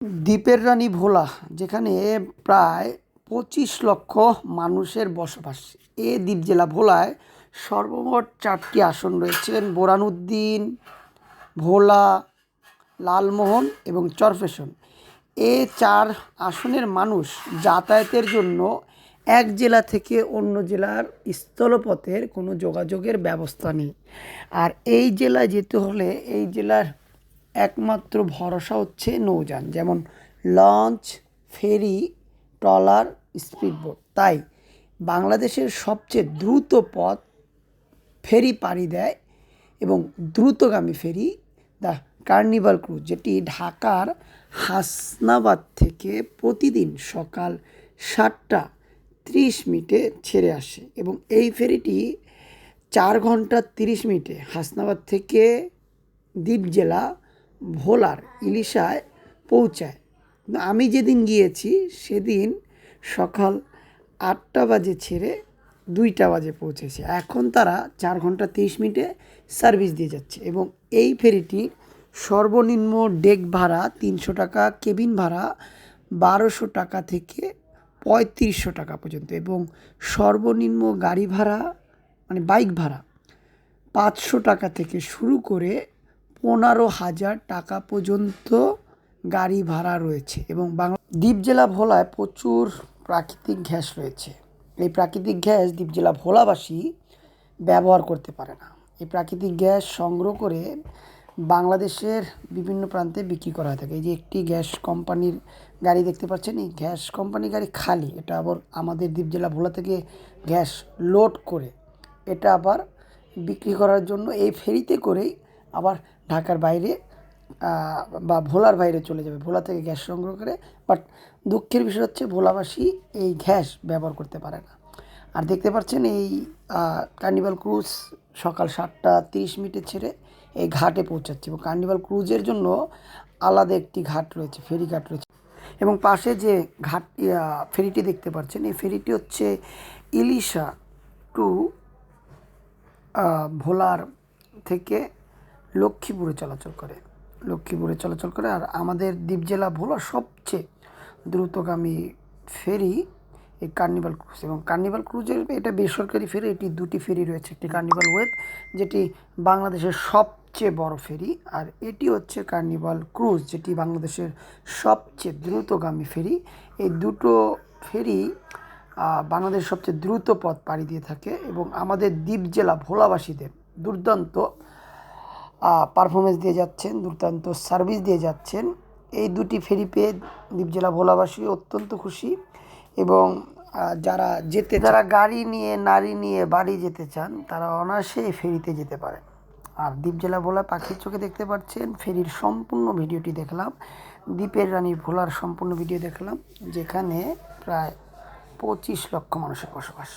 দ্বীপের রানী ভোলা, যেখানে প্রায় পঁচিশ লক্ষ মানুষের বসবাস। এ দ্বীপ জেলা ভোলায় সর্বমোট চারটি আসন রয়েছেন, বোরানুদ্দিন, ভোলা, লালমোহন এবং চরফেশন। এ চার আসনের মানুষ যাতায়াতের জন্য এক জেলা থেকে অন্য জেলার স্থলপথের কোনো যোগাযোগের ব্যবস্থা নেই। আর এই জেলায় যেতে হলে এই জেলার একমাত্র ভরসা হচ্ছে নৌযান, যেমন লঞ্চ, ফেরি, ট্রলার, স্পিডবোট। তাই বাংলাদেশের সবচেয়ে দ্রুত পথ ফেরি পাড়ি দেয় এবং দ্রুতগামী ফেরি দ্য কার্নিভাল ক্রুজ, যেটি ঢাকার হাসনাবাদ থেকে প্রতিদিন সকাল সাতটা ত্রিশ মিনিটে ছেড়ে আসে এবং এই ফেরিটি চার ঘণ্টা তিরিশ মিনিটে হাসনাবাদ থেকে দ্বীপ জেলা ভোলার ইলিশায় পৌঁছায়। আমি যেদিন গিয়েছি, সেদিন সকাল আটটা বাজে ছেড়ে দুইটা বাজে পৌঁছেছে। এখন তারা চার ঘণ্টা তিরিশ মিনিটে সার্ভিস দিয়ে যাচ্ছে এবং এই ফেরিটি সর্বনিম্ন ডেক ভাড়া তিনশো টাকা, কেবিন ভাড়া বারোশো টাকা থেকে পঁয়ত্রিশশো টাকা পর্যন্ত এবং সর্বনিম্ন গাড়ি ভাড়া মানে বাইক ভাড়া পাঁচশো টাকা থেকে শুরু করে পনেরো হাজার টাকা পর্যন্ত গাড়ি ভাড়া রয়েছে এবং বাংলা দ্বীপ জেলা ভোলায় প্রচুর প্রাকৃতিক গ্যাস রয়েছে। এই প্রাকৃতিক গ্যাস দ্বীপ জেলা ভোলাবাসী ব্যবহার করতে পারে না। এই প্রাকৃতিক গ্যাস সংগ্রহ করে বাংলাদেশের বিভিন্ন প্রান্তে বিক্রি করা হয়ে থাকে। এই যে একটি গ্যাস কোম্পানির গাড়ি দেখতে পাচ্ছেন, এই গ্যাস কোম্পানির গাড়ি খালি, এটা আবার আমাদের দ্বীপ জেলা ভোলা থেকে গ্যাস লোড করে এটা আবার বিক্রি করার জন্য এই ফেরিতে করেই আবার ঢাকার বাইরে বা ভোলার বাইরে চলে যাবে। ভোলা থেকে গ্যাস সংগ্রহ করে, বাট দুঃখের বিষয় হচ্ছে ভোলাবাসী এই গ্যাস ব্যবহার করতে পারে না। আর দেখতে পাচ্ছেন এই কার্নিভাল ক্রুজ সকাল সাতটা তিরিশ মিনিটে ছেড়ে এই ঘাটে পৌঁছাচ্ছে এবং কার্নিভাল ক্রুজের জন্য আলাদা একটি ঘাট রয়েছে, ফেরি ঘাট রয়েছে। এবং পাশে যে ঘাট ফেরিটি দেখতে পাচ্ছেন, এই ফেরিটি হচ্ছে ইলিশা টু ভোলার থেকে লক্ষ্মীপুরে চলাচল করে। লক্ষ্মীপুরে চলাচল করে আর আমাদের দ্বীপ জেলা ভোলার সবচেয়ে দ্রুতগামী ফেরি এই কার্নিভাল ক্রুজ এবং কার্নিভাল ক্রুজের এটা বেসরকারি ফেরি এটি দুটি ফেরি রয়েছে। একটি কার্নিভাল ওয়েব যেটি বাংলাদেশের সবচেয়ে বড় ফেরি আর এটি হচ্ছে কার্নিভাল ক্রুজ যেটি বাংলাদেশের সবচেয়ে দ্রুতগামী ফেরি। এই দুটো ফেরি আহ, বাংলাদেশের সবচেয়ে দ্রুত পথ পাড়ি দিয়ে থাকে এবং আমাদের দ্বীপ জেলা ভোলাবাসীদের দুর্দান্ত পারফরমেন্স দিয়ে যাচ্ছেন, দুর্দান্ত সার্ভিস দিয়ে যাচ্ছেন। এই দুটি ফেরি পেয়ে দ্বীপ জেলা ভোলাবাসী অত্যন্ত খুশি এবং যারা যেতে যারা গাড়ি নিয়ে, নারী নিয়ে বাড়ি যেতে চান, তারা অনায়াসে ফেরিতে যেতে পারে আর দ্বীপ জেলা ভোলা পাখির চোখে দেখতে পাচ্ছেন, ফেরির সম্পূর্ণ ভিডিওটি দেখলাম। দ্বীপের রানী ভোলার সম্পূর্ণ ভিডিও দেখলাম, যেখানে প্রায় পঁচিশ লক্ষ মানুষের বসবাস।